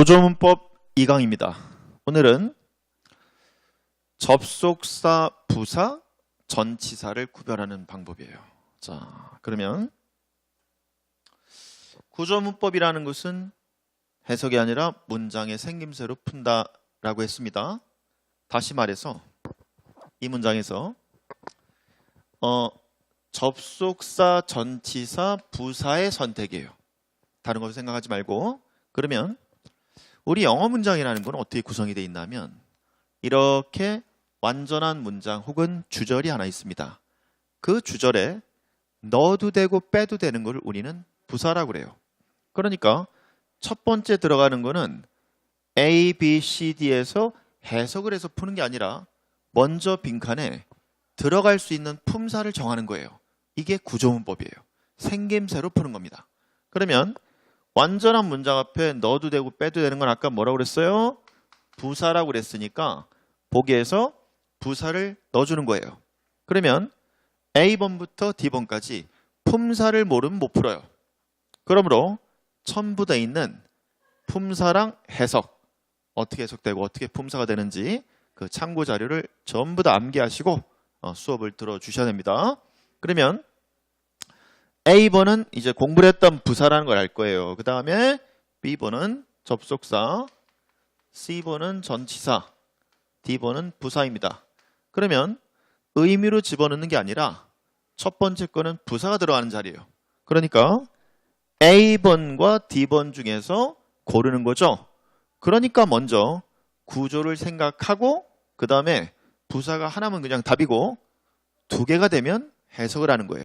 구조문법 2강입니다. 오늘은 접속사, 부사, 전치사를 구별하는 방법이에요. 자, 그러면 구조문법이라는 것은 해석이 아니라 문장의 생김새로 푼다라고 했습니다. 다시 말해서 이 문장에서 어, 접속사, 전치사, 부사의 선택이에요. 다른 것을 생각하지 말고 그러면 우리 영어 문장이라는 건 어떻게 구성이 되어 있냐면 이렇게 완전한 문장 혹은 주절이 하나 있습니다. 그 주절에 넣어도 되고 빼도 되는 걸 우리는 부사라고 그래요. 그러니까 첫 번째 들어가는 거는 A, B, C, D에서 해석을 해서 푸는 게 아니라 먼저 빈칸에 들어갈 수 있는 품사를 정하는 거예요. 이게 구조문법이에요. 생김새로 푸는 겁니다. 그러면 완전한 문장 앞에 넣어도 되고 빼도 되는 건 아까 뭐라고 그랬어요? 부사라고 그랬으니까 보기에서 부사를 넣어주는 거예요. 그러면 A번부터 D번까지 품사를 모르면 못 풀어요. 그러므로 첨부되어 있는 품사랑 해석 어떻게 해석되고 어떻게 품사가 되는지 그 참고 자료를 전부 다 암기하시고 어, 수업을 들어주셔야 됩니다. 그러면 A번은 이제 공부를 했던 부사라는 걸 알 거예요. 그 다음에 B번은 접속사, C번은 전치사, D번은 부사입니다. 그러면 의미로 집어넣는 게 아니라 첫 번째 거는 부사가 들어가는 자리예요. 그러니까 A번과 D번 중에서 고르는 거죠. 그러니까 먼저 구조를 생각하고 그 다음에 부사가 하나면 그냥 답이고 두 개가 되면 해석을 하는 거예요.